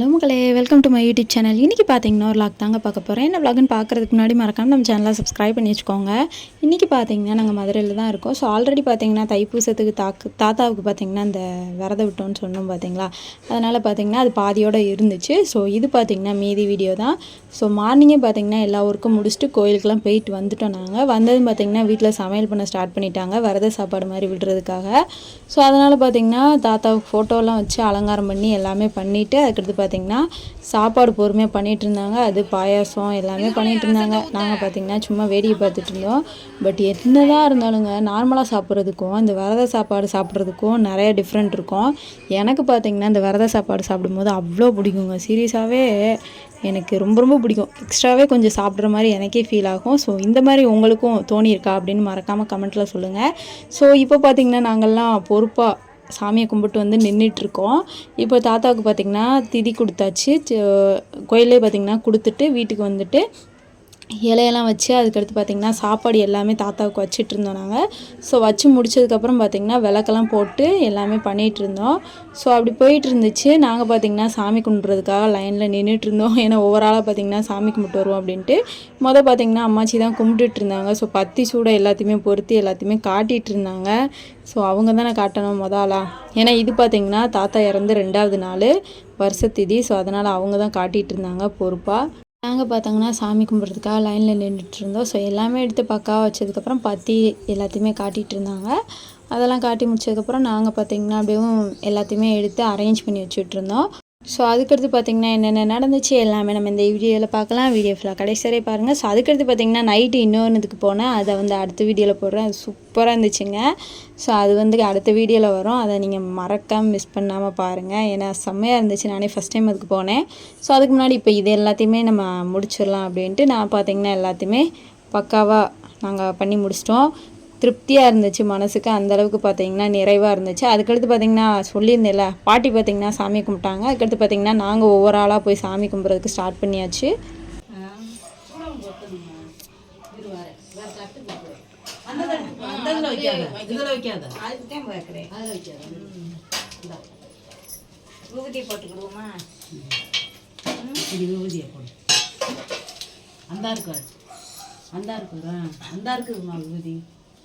Hello மக்களே welcome to my YouTube channel இன்றைக்கி பார்த்தீங்கன்னா ஒரு லாக் தாங்க பார்க்க போகிறேன் என்ன vlogன்னு பார்க்குறதுக்கு முன்னாடி மறக்காமல் நம்ம சேனலை சப்ஸ்கிரைப் பண்ணி வச்சுக்கோங்க இன்றைக்கி பார்த்தீங்கன்னா நாங்கள் மதுரையில் தான் இருக்கோம். ஸோ ஆல்ரெடி பார்த்தீங்கன்னா தைப்பூசத்துக்கு தாக்கு தாத்தாவுக்கு பார்த்தீங்கன்னா இந்த விரத விட்டோம்னு சொன்னோம் பார்த்தீங்களா அதனால் பார்த்தீங்கன்னா அது பாதியோடு இருந்துச்சு. ஸோ இது பார்த்தீங்கன்னா மீதி வீடியோ தான். ஸோ மார்னிங்கே பார்த்தீங்கன்னா எல்லா ஒர்க்கும் முடிச்சுட்டு கோயிலுக்கெல்லாம் போயிட்டு வந்துட்டோம் நாங்கள் வந்ததும் பார்த்தீங்கன்னா வீட்டில் சமையல் பண்ண ஸ்டார்ட் பண்ணிட்டாங்க. விரத சாப்பாடு மாதிரி விடுறதுக்காக. ஸோ அதனால் பார்த்தீங்கன்னா தாத்தாவுக்கு ஃபோட்டோலாம் வச்சு அலங்காரம் பண்ணி எல்லாமே பண்ணிவிட்டு அதுக்கடுத்து பார்த்தீங்கன்னா சாப்பாடு பொறுமையாக பண்ணிகிட்டு இருந்தாங்க. அது பாயாசம் எல்லாமே பண்ணிகிட்டு இருந்தாங்க. நாங்கள் பார்த்தீங்கன்னா சும்மா வேடிக்கை பார்த்துட்டு இருந்தோம். பட் என்னதான் இருந்தாலுங்க நார்மலாக சாப்பிட்றதுக்கும் இந்த விரத சாப்பாடு சாப்பிட்றதுக்கும் நிறைய டிஃப்ரெண்ட் இருக்கும். எனக்கு பார்த்தீங்கன்னா இந்த விரத சாப்பாடு சாப்பிடும்போது அவ்வளோ பிடிக்குங்க. சீரியஸாகவே எனக்கு ரொம்ப ரொம்ப பிடிக்கும். எக்ஸ்ட்ராவே கொஞ்சம் சாப்பிட்ற மாதிரி எனக்கே ஃபீல் ஆகும். ஸோ இந்த மாதிரி உங்களுக்கும் தோணியிருக்கா அப்படின்னு மறக்காமல் கமெண்ட்டில் சொல்லுங்கள் ஸோ இப்போ பார்த்தீங்கன்னா நாங்கள்லாம் பொறுப்பாக சாமியை கும்பிட்டு வந்து நின்றுட்டுருக்கோம் இப்போ தாத்தாவுக்கு பார்த்திங்கன்னா திதி கொடுத்தாச்சு. கோயிலே பார்த்திங்கன்னா கொடுத்துட்டு வீட்டுக்கு வந்துட்டு இலையெல்லாம் வச்சு அதுக்கடுத்து பார்த்திங்கன்னா சாப்பாடு எல்லாமே தாத்தாவுக்கு வச்சிட்டு இருந்தோம் நாங்கள் ஸோ வச்சு முடிச்சதுக்கப்புறம் பார்த்திங்கன்னா விளக்கெல்லாம் போட்டு எல்லாமே பண்ணிகிட்டு இருந்தோம். ஸோ அப்படி போயிட்டு இருந்துச்சு. நாங்கள் பார்த்திங்கன்னா சாமி கும்பிட்றதுக்காக லைனில் நின்றுட்டு இருந்தோம். ஏன்னா ஒவ்வொரு ஆளாக பார்த்திங்கன்னா சாமி கும்பிட்டு வருவோம் அப்படின்ட்டு. மொதல் பார்த்திங்கன்னா அம்மாச்சி தான் கும்பிட்டுட்டு இருந்தாங்க. ஸோ பத்தி சூடாக எல்லாத்தையுமே பொருத்தி எல்லாத்தையுமே காட்டிகிட்டு இருந்தாங்க. ஸோ அவங்க தானே காட்டணும் மொத ஏன்னா இது பார்த்திங்கன்னா தாத்தா இறந்து ரெண்டாவது நாள் வருஷத்திதி ஸோ அதனால் அவங்க தான் காட்டிகிட்டு இருந்தாங்க பொறுப்பாக நாங்கள் பார்த்தாங்கன்னா சாமி கும்பிட்றதுக்காக லைனில் நின்றுட்டு இருந்தோம் ஸோ எல்லாமே எடுத்து பக்காவாக வச்சதுக்கப்புறம் பத்தி எல்லாத்தையுமே காட்டிகிட்டு இருந்தாங்க. அதெல்லாம் காட்டி முடிச்சதுக்கப்புறம் நாங்கள் பார்த்திங்கன்னா அப்படியே எல்லாத்தையுமே எடுத்து அரேஞ்ச் பண்ணி வச்சுட்ருந்தோம் ஸோ அதுக்கடுத்து பார்த்தீங்கன்னா என்னென்ன நடந்துச்சு எல்லாமே நம்ம இந்த வீடியோவில் பார்க்கலாம். வீடியோ ஃபுல்லாக கடைசி பாருங்கள் ஸோ அதுக்கடுத்து பார்த்தீங்கன்னா நைட்டு இன்னொன்றுக்கு போனேன் அதை வந்து அடுத்த வீடியோவில் போடுறேன். அது சூப்பராக இருந்துச்சுங்க. ஸோ அது வந்து அடுத்த வீடியோவில் வரும். அதை நீங்கள் மறக்காமல் மிஸ் பண்ணாமல் பாருங்கள் ஏன்னா செம்மையாக இருந்துச்சு. நானே ஃபஸ்ட் டைம் அதுக்கு போனேன். ஸோ அதுக்கு முன்னாடி இப்போ இது எல்லாத்தையுமே நம்ம முடிச்சிடலாம் அப்படின்ட்டு நான் பார்த்தீங்கன்னா எல்லாத்தையுமே பக்காவாக நாங்கள் பண்ணி முடிச்சிட்டோம். திருப்தியாக இருந்துச்சு மனசுக்கு அந்தளவுக்கு பார்த்தீங்கன்னா நிறைவாக இருந்துச்சு அதுக்கடுத்து பார்த்தீங்கன்னா சொல்லியிருந்தேன்ல பாட்டி பார்த்தீங்கன்னா சாமி கும்பிட்டாங்க அதுக்கடுத்து பார்த்தீங்கன்னா நாங்கள் ஒவ்வொரு ஆளாக போய் சாமி கும்பிட்றதுக்கு ஸ்டார்ட் பண்ணியாச்சு போட்டுக்கிடுவோமா போடு அந்தா இருக்கு இருக்குதா அந்தா இருக்குதுமா விபூதி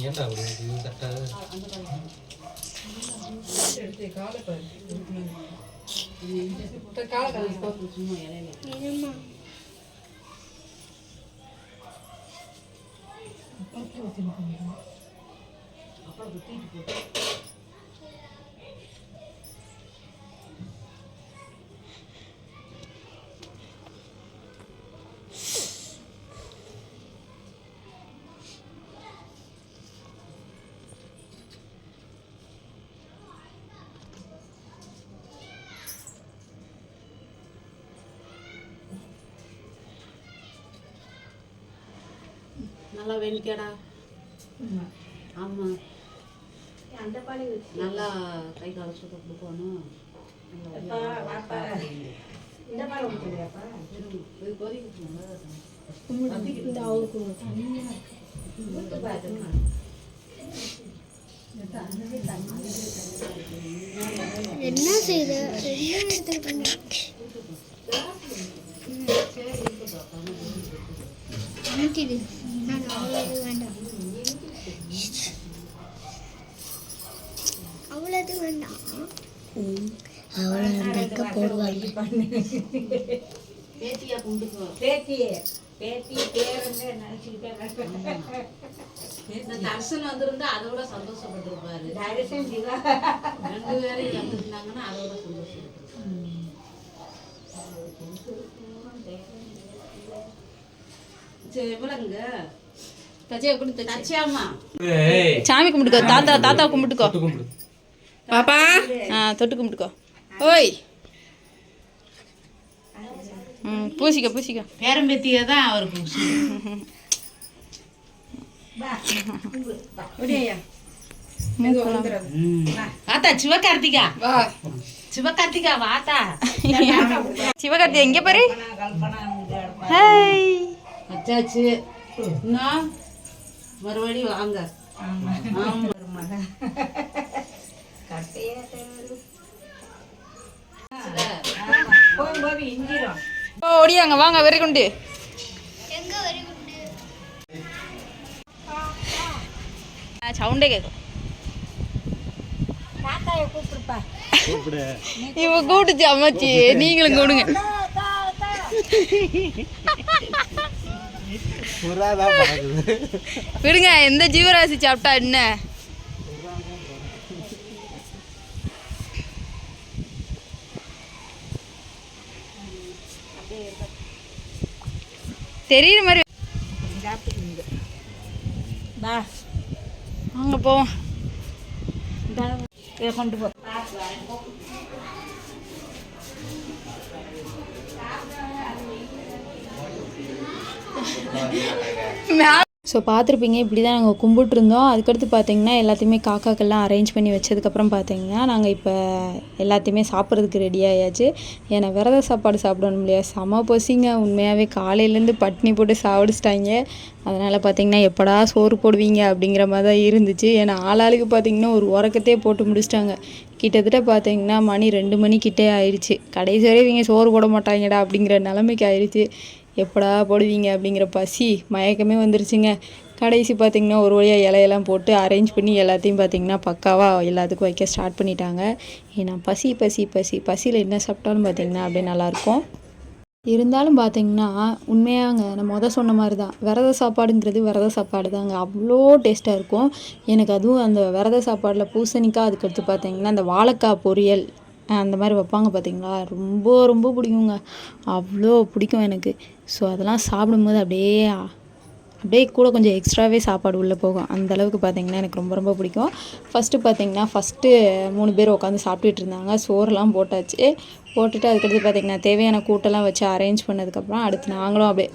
ஏன்டா அப்படி இது? கரெக்டா சும்மா நல்லா வெண்கடா ஆமாம் நல்லா கை கால சுத்த கொடுக்கணும். என்ன செய்த? என்ன அவ்வளவு வேண்டாம் வேண்டாம் அவ்வளோ அந்த போடுவாங்க பேத்தியா கும்பிட்டுக்கோ பேத்தி பேத்தி பேருந்து தர்சன் வந்திருந்தா அதோட சந்தோஷப்பட்டிருப்பாரு ரெண்டு பேரும் அதோட சந்தோஷப்பட்டிருப்பாரு சாமி கும்பிட்டுக்கோ. தாத்தா தாத்தா கும்பிட்டுக்கோ. கும்பிடு. பாப்பா. ஆ தொட்டு கும்பிட்டுக்கோ. ஓய். ம் பூசிக்க பூசிக்க. பேரம்பேத்திய தான் அவருக்கு. வாத்தா சிவகார்த்திகா. சிவகார்த்திகா வாத்தா. சிவகார்த்தி எங்கே பாரு. ஹாய். வச்சாச்சு. இன்னும் மறுபடி வாங்க. ஓடியாங்க வாங்க வெறி குண்டு. எங்க வரி குண்டு சவுண்டே கேட்கும் இவ கூப்பிட்டுச்சு அம்மாச்சி நீங்களும் கூடுங்க. விடுங்க எந்த ஜீவராசி சாப்பிட்டா என்ன? தெரியுற மாதிரி. பா போவோம். கொண்டு போ. ஸோ பார்த்துருப்பீங்க இப்படி தான் நாங்கள் கும்பிட்டுருந்தோம். அதுக்கடுத்து பார்த்தீங்கன்னா எல்லாத்தையுமே காக்காக்கெல்லாம் அரேஞ்ச் பண்ணி வச்சதுக்கப்புறம் பார்த்தீங்கன்னா நாங்கள் இப்போ எல்லாத்தையுமே சாப்பிட்றதுக்கு ரெடி ஆயாச்சு. ஏன்னா விரத சாப்பாடு சாப்பிடணும் இல்லையா? செம பசிங்க. உண்மையாகவே காலையிலேருந்து பட்னி போட்டு சாப்பிடுச்சிட்டாங்க. அதனால் பார்த்தீங்கன்னா எப்படா சோறு போடுவீங்க அப்படிங்கிற மாதிரி தான் இருந்துச்சு. ஏன்னா ஆளாளுக்கு பார்த்தீங்கன்னா ஒரு உறக்கத்தையே போட்டு முடிச்சிட்டாங்க. கிட்டத்தட்ட பார்த்தீங்கன்னா மணி ரெண்டு மணிக்கிட்டே ஆயிடுச்சு கடைசி வரை இவங்க சோறு போட மாட்டாங்கடா அப்படிங்கிற நிலைமைக்கு ஆயிடுச்சு எப்படா போடுவீங்க அப்படிங்கிற பசி மயக்கமே வந்துருச்சுங்க. கடைசி பார்த்திங்கன்னா ஒரு வழியாக இலையெல்லாம் போட்டு அரேஞ்ச் பண்ணி எல்லாத்தையும் பார்த்திங்கன்னா பக்காவாக எல்லாத்துக்கும் வைக்க ஸ்டார்ட் பண்ணிட்டாங்க. ஏன்னா பசி பசி பசி பசியில் என்ன சாப்பிட்டாலும் பார்த்திங்கன்னா அப்படியே நல்லாயிருக்கும். இருந்தாலும் பார்த்தீங்கன்னா உண்மையாங்க நான் மொதல் சொன்ன மாதிரி தான் விரத சாப்பாடுங்கிறது விரத சாப்பாடு தாங்க அவ்வளோ டேஸ்ட்டாக இருக்கும். எனக்கு அதுவும் அந்த விரத சாப்பாடில் பூசணிக்காய் அதுக்கடுத்து பார்த்தீங்கன்னா அந்த வாழைக்காய் பொரியல். அந்த மாதிரி வைப்பாங்க பார்த்தீங்களா? ரொம்ப ரொம்ப பிடிக்குங்க. அவ்வளோ பிடிக்கும் எனக்கு. ஸோ அதெல்லாம் சாப்பிடும்போது அப்படியே அப்படியே கூட கொஞ்சம் எக்ஸ்ட்ராவே சாப்பாடு உள்ளே போகும். அந்த அளவுக்கு பார்த்தீங்கன்னா எனக்கு ரொம்ப ரொம்ப பிடிக்கும். ஃபஸ்ட்டு பார்த்தீங்கன்னா ஃபஸ்ட்டு மூணு பேர் உட்காந்து சாப்பிட்டுட்டு இருந்தாங்க. சோறுலாம் போட்டாச்சு. போட்டுட்டு அதுக்கடுத்து பார்த்தீங்கன்னா தேவையான கூட்டெல்லாம் வச்சு அரேஞ்ச் பண்ணதுக்கப்புறம் அடுத்து நாங்களும் அப்படியே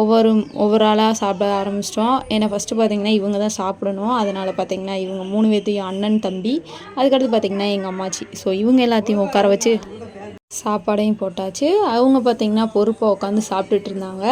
ஒவ்வொரு ஒவ்வொரு ஆளாக சாப்பிட ஆரம்பிச்சிட்டோம். ஏன்னா ஃபஸ்ட்டு பார்த்திங்கன்னா இவங்க தான் சாப்பிடணும். அதனால் பார்த்தீங்கன்னா இவங்க மூணு பேர்த்தையும் அண்ணன் தம்பி அதுக்கடுத்து பார்த்தீங்கன்னா எங்கள் அம்மாச்சி. ஸோ இவங்க எல்லாத்தையும் உட்கார வச்சு சாப்பாடையும் போட்டாச்சு. அவங்க பார்த்திங்கன்னா பொறுப்பாக உட்காந்து சாப்பிட்டுட்டு இருந்தாங்க.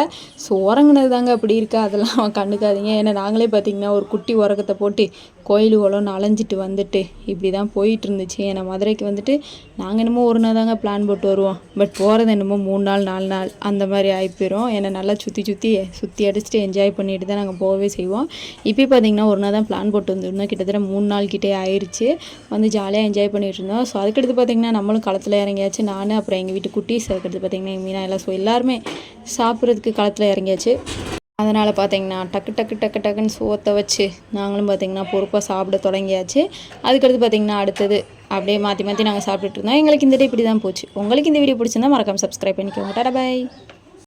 ஸோ உறங்குனது தாங்க அப்படி இருக்கா. அதெல்லாம் கண்டுக்காதீங்க. ஏன்னா நாங்களே பார்த்திங்கன்னா ஒரு குட்டி உறக்கத்தை போட்டு கோயில் அலைஞ்சிட்டு வந்துட்டு இப்படி தான் போயிட்டு இருந்துச்சு ஏன்னா மதுரைக்கு வந்துட்டு நாங்கள் என்னமோ ஒரு நாள் தாங்க பிளான் போட்டு வருவோம். பட் போகிறது என்னமோ மூணு நாள் நாலு நாள் அந்த மாதிரி ஆகி போயிடும் ஏன்னா நல்லா சுற்றி சுற்றி சுற்றி அடிச்சுட்டு என்ஜாய் பண்ணிட்டு தான் நாங்கள் போகவே செய்வோம். இப்போ பார்த்தீங்கன்னா ஒரு நாள் தான் பிளான் போட்டு வந்துருந்தோம். கிட்டத்தட்ட மூணு நாள் கிட்டே ஆயிடுச்சு வந்து ஜாலியாக என்ஜாய் பண்ணிட்டு இருந்தோம். ஸோ அதுக்கடுத்து பார்த்திங்கன்னா நம்மளும் களத்தில் இறங்கியாச்சு. நான் அப்புறம் எங்கள் வீட்டு குட்டீஸ் அதுக்கடுத்து பார்த்திங்கன்னா மீனா எல்லாம் ஸோ எல்லாருமே சாப்பிட்றதுக்கு களத்தில் இறங்கியாச்சு. அதனால் பார்த்தீங்கன்னா டக்கு டக்கு டக்கு டக்குன்னு சோத்தை வச்சு நாங்களும் பார்த்தீங்கன்னா பொறுப்பாக சாப்பிட தொடங்கியாச்சு. அதுக்கடுத்து பார்த்தீங்கன்னா அடுத்தது அப்படியே மாற்றி மாற்றி நாங்கள் சாப்பிட்டுட்டு இருந்தோம். எங்களுக்கு இந்த டே இப்படி தான் போச்சு. உங்களுக்கு இந்த வீடியோ பிடிச்சிருந்தா மறக்காமல் சப்ஸ்கிரைப் பண்ணிக்கோங்க. டாடா பாய்.